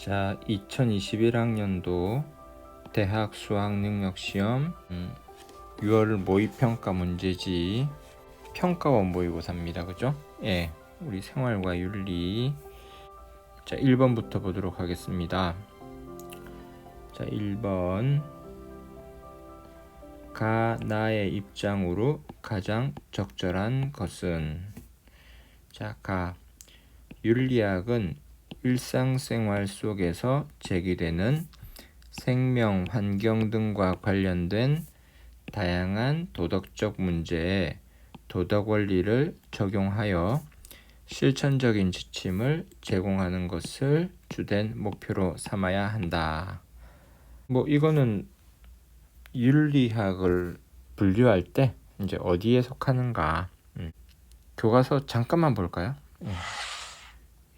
자, 2021학년도 대학 수학 능력 시험 음, 6월 모의 평가 문제지. 평가원 모의고사입니다. 그죠? 예. 우리 생활과 윤리 자, 1번부터 보도록 하겠습니다. 자, 1번 가 나의 입장으로 가장 적절한 것은 자, 가 윤리학은 일상생활 속에서 제기되는 생명, 환경 등과 관련된 다양한 도덕적 문제에 도덕 원리를 적용하여 실천적인 지침을 제공하는 것을 주된 목표로 삼아야 한다. 뭐 이거는 윤리학을 분류할 때 이제 어디에 속하는가? 음. 교과서 잠깐만 볼까요? 예.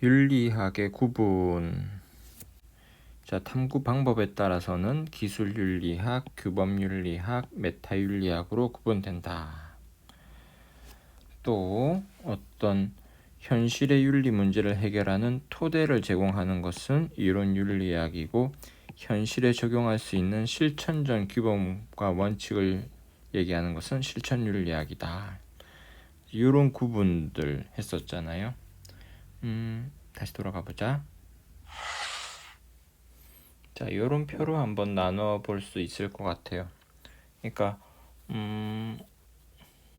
윤리학의 구분. 자, 탐구 방법에 따라서는 기술 윤리학, 규범 윤리학, 메타 윤리학으로 구분된다. 또 어떤 현실의 윤리 문제를 해결하는 토대를 제공하는 것은 이론 윤리학이고 현실에 적용할 수 있는 실천적 규범과 원칙을 얘기하는 것은 실천 윤리학이다. 이런 구분들 했었잖아요. 음, 다시 돌아가 보자. 자, 이런 표로 한번 나눠 볼 수 있을 것 같아요. 그러니까 음,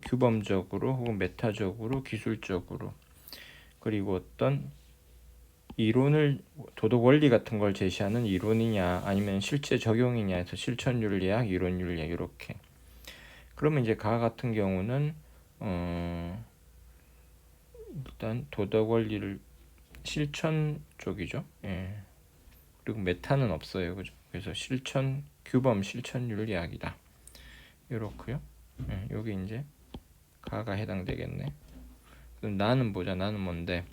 규범적으로 혹은 메타적으로 기술적으로 그리고 어떤 이론을 도덕 원리 같은 걸 제시하는 이론이냐 아니면 실제 적용이냐 해서 실천 윤리학, 이론 윤리학 이렇게. 그러면 이제 가 같은 경우는 어 일단 도덕 원리를 실천 쪽이죠. 예. 그리고 메타는 없어요. 그죠? 그래서 실천 규범 실천 윤리학이다. 이렇고요. 예, 여기 이제 가가 해당되겠네. 그럼 나는 보자. 나는 뭔데?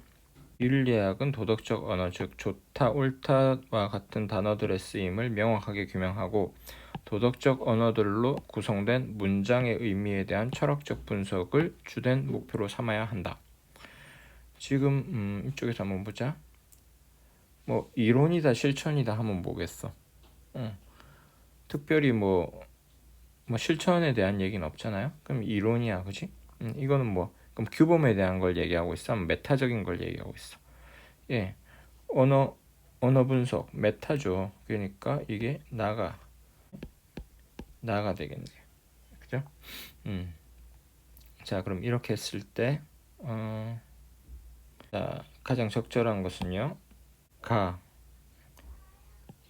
윤리학은 도덕적 언어 즉 좋다 옳다와 같은 단어들의 쓰임을 명확하게 규명하고 도덕적 언어들로 구성된 문장의 의미에 대한 철학적 분석을 주된 목표로 삼아야 한다. 지금 음, 이쪽에서 한번 보자. 뭐 이론이다 실천이다 하면 뭐겠어? 응. 특별히 뭐, 뭐 실천에 대한 얘기는 없잖아요. 그럼 이론이야, 그지? 음, 이거는 뭐 그럼 규범에 대한 걸 얘기하고 있어? 메타적인 걸 얘기하고 있어? 예, 언어 언어 분석 메타죠. 그러니까 이게 나가 나가 되겠네. 그죠? 음. 자, 그럼 이렇게 했을 때 어, 자, 가장 적절한 것은요. 가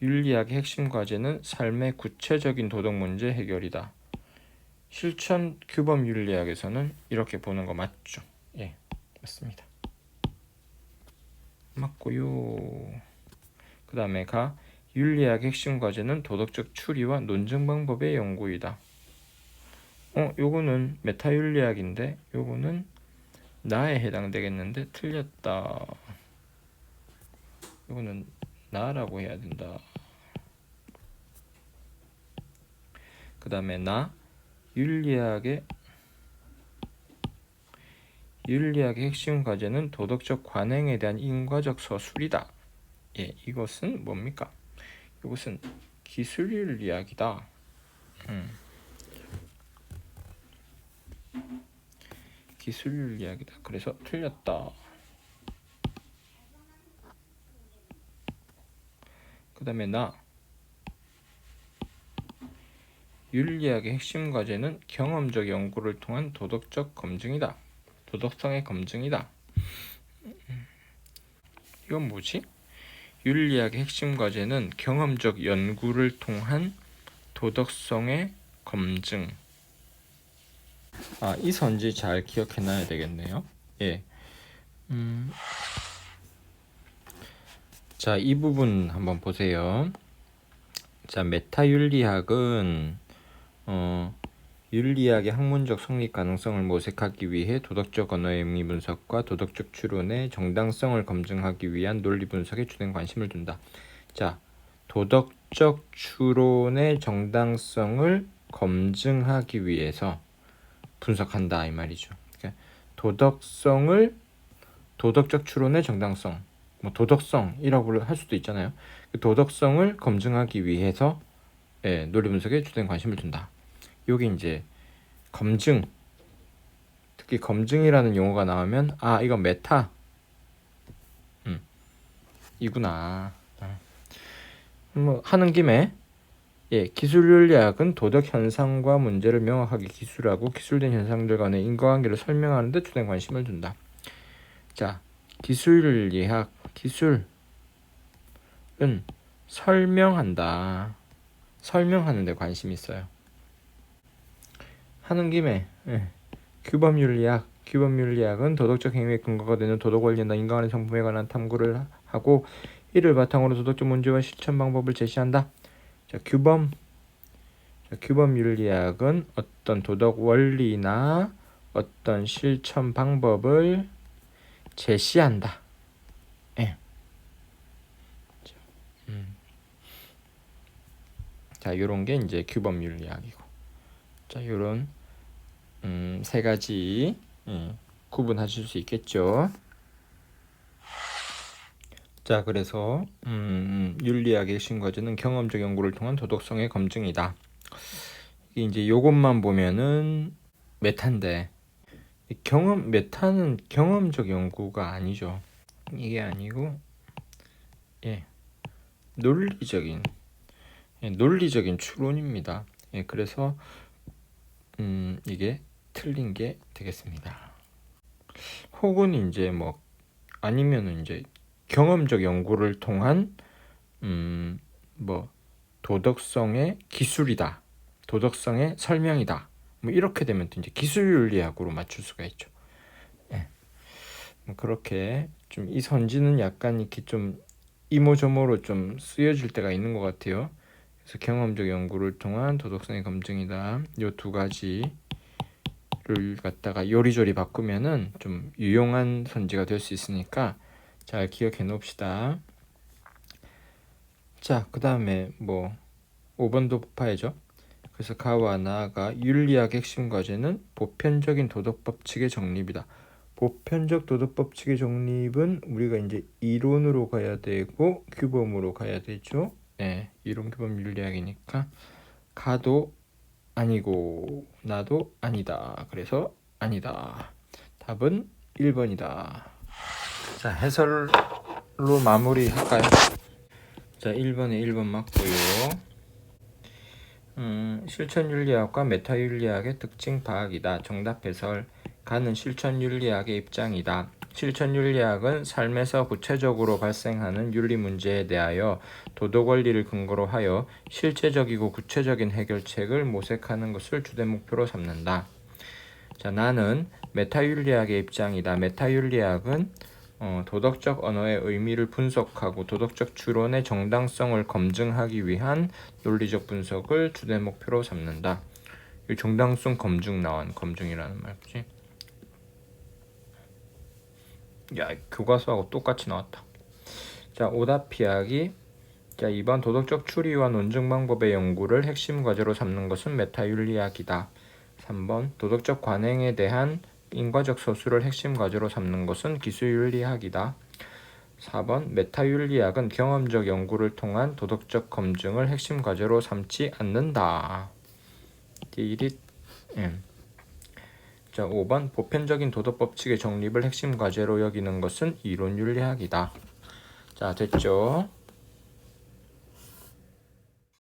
윤리학의 핵심 과제는 삶의 구체적인 도덕 문제 해결이다. 실천 규범 윤리학에서는 이렇게 보는 거 맞죠? 예, 맞습니다. 맞고요. 그 다음에 가 윤리학 핵심 과제는 도덕적 추리와 논증 방법의 연구이다. 어, 요거는 메타 윤리학인데 요거는 나에 해당되겠는데 틀렸다. 요거는 나라고 해야 된다. 그 다음에 나 윤리학의 윤리학의 핵심 과제는 도덕적 관행에 대한 인과적 서술이다. 예, 이것은 뭡니까? 이것은 기술 윤리학이다. 음. 기술 윤리학이다. 그래서 틀렸다. 그 다음에 나 윤리학의 핵심 과제는 경험적 연구를 통한 도덕적 검증이다. 도덕성의 검증이다. 이건 뭐지? 윤리학의 핵심 과제는 경험적 연구를 통한 도덕성의 검증. 아, 이 선지 잘 기억해 놔야 되겠네요. 예. 음. 자, 이 부분 한번 보세요. 자, 메타 윤리학은 어, 윤리학의 학문적 성립 가능성을 모색하기 위해 도덕적 언어의 의미 분석과 도덕적 추론의 정당성을 검증하기 위한 논리 분석에 주된 관심을 둔다. 자, 도덕적 추론의 정당성을 검증하기 위해서 분석한다 이 말이죠. 그러니까 도덕성을 도덕적 추론의 정당성 뭐 도덕성이라고 할 수도 있잖아요. 그 도덕성을 검증하기 위해서 예, 논리 분석에 주된 관심을 둔다. 요게 이제 검증 특히 검증이라는 용어가 나오면 아 이건 메타 음 이구나 어. 뭐 하는 김에 예 기술윤리학은 도덕 현상과 문제를 명확하게 기술하고 기술된 현상들 간의 인과관계를 설명하는 데 주된 관심을 둔다 자 기술윤리학 기술은 설명한다 설명하는 데 관심이 있어요 하는 김에 예. 규범윤리학 규범윤리학은 도덕적 행위의 근거가 되는 도덕 원리나 인간의 성품에 관한 탐구를 하- 하고 이를 바탕으로 도덕적 문제와 실천 방법을 제시한다. 자, 규범 자, 규범 윤리학은 어떤 도덕 원리나 어떤 실천 방법을 제시한다. 예. 자, 음. 자, 요런 게 이제 규범 윤리학이고. 자, 요런 음, 세 가지 예, 구분하실 수 있겠죠. 자, 그래서 음, 윤리학의 핵심 과제는 경험적 연구를 통한 도덕성의 검증이다. 이제 요것만 보면은 이 경험 메타는 경험적 연구가 아니죠. 이게 아니고 예 논리적인 예, 논리적인 추론입니다. 예, 그래서 음, 이게 틀린 게 되겠습니다. 혹은 이제 뭐 아니면은 이제 경험적 연구를 통한 음, 뭐 도덕성의 기술이다. 도덕성의 설명이다. 뭐 이렇게 되면 또 이제 기술 윤리학으로 맞출 수가 있죠. 예. 뭐 그렇게 좀 이 선지는 약간 이렇게 좀 이모저모로 좀 쓰여질 때가 있는 것 같아요. 그래서 경험적 연구를 통한 도덕성의 검증이다. 요 두 가지를 갖다가 요리조리 바꾸면은 좀 유용한 선지가 될 수 있으니까 잘 기억해 놓읍시다. 자, 그 다음에 뭐 5번도 봐야죠. 그래서 가와 나아가 윤리학 핵심 과제는 보편적인 도덕 법칙의 정립이다. 보편적 도덕 법칙의 정립은 우리가 이제 이론으로 가야 되고 규범으로 가야 되죠. 네, 이론 규범 윤리학이니까 가도 아니고 나도 아니다. 그래서 아니다. 답은 1번이다. 자, 해설로 마무리할까요? 자, 1번에 1번 맞고요. 음, 실천윤리학과 메타윤리학의 특징 파악이다. 정답 해설. 가는 실천윤리학의 입장이다. 실천윤리학은 삶에서 구체적으로 발생하는 윤리 문제에 대하여 도덕 원리를 근거로 하여 실제적이고 구체적인 해결책을 모색하는 것을 주된 목표로 삼는다. 자, 나는 메타윤리학의 입장이다. 메타윤리학은 어, 도덕적 언어의 의미를 분석하고 도덕적 추론의 정당성을 검증하기 위한 논리적 분석을 주된 목표로 삼는다. 이 정당성 검증 나온 검증이라는 말이지. 야, 교과서하고 똑같이 나왔다. 자, 오답 피하기. 자, 2번 도덕적 추리와 논증 방법의 연구를 핵심 과제로 삼는 것은 메타윤리학이다. 3번 도덕적 관행에 대한 인과적 서술을 핵심 과제로 삼는 것은 기술윤리학이다. 4번 메타윤리학은 경험적 연구를 통한 도덕적 검증을 핵심 과제로 삼지 않는다. 예. 자, 5번 보편적인 도덕 법칙의 정립을 핵심 과제로 여기는 것은 이론 윤리학이다. 자, 됐죠?